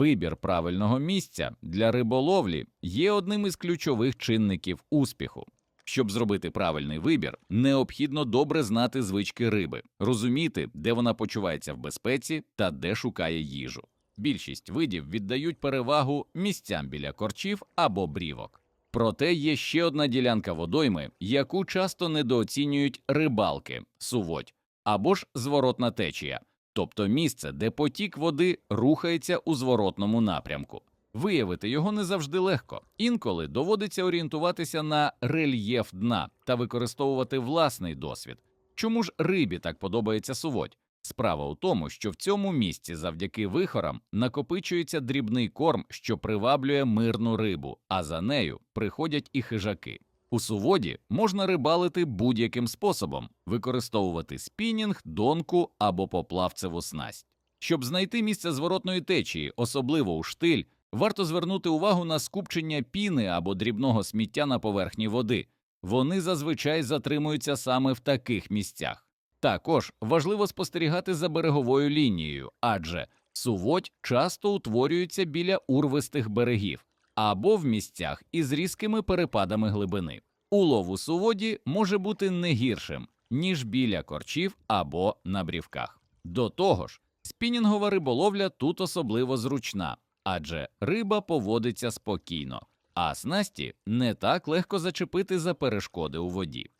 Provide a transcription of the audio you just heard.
Вибір правильного місця для риболовлі є одним із ключових чинників успіху. Щоб зробити правильний вибір, необхідно добре знати звички риби, розуміти, де вона почувається в безпеці та де шукає їжу. Більшість видів віддають перевагу місцям біля корчів або брівок. Проте є ще одна ділянка водойми, яку часто недооцінюють рибалки суводь або ж зворотна течія, тобто місце, де потік води рухається у зворотному напрямку. Виявити його не завжди легко. Інколи доводиться орієнтуватися на рельєф дна та використовувати власний досвід. Чому ж рибі так подобається суводь? Справа у тому, що в цьому місці завдяки вихорам накопичується дрібний корм, що приваблює мирну рибу, а за нею приходять і хижаки. У суводі можна рибалити будь-яким способом, використовувати спінінг, донку або поплавцеву снасть. Щоб знайти місце зворотної течії, особливо у штиль, варто звернути увагу на скупчення піни або дрібного сміття на поверхні води. Вони зазвичай затримуються саме в таких місцях. Також важливо спостерігати за береговою лінією, адже суводь часто утворюється біля урвистих берегів або в місцях із різкими перепадами глибини. Улов у суводі може бути не гіршим, ніж біля корчів або на брівках. До того ж, спінінгова риболовля тут особливо зручна, адже риба поводиться спокійно, а снасті не так легко зачепити за перешкоди у воді.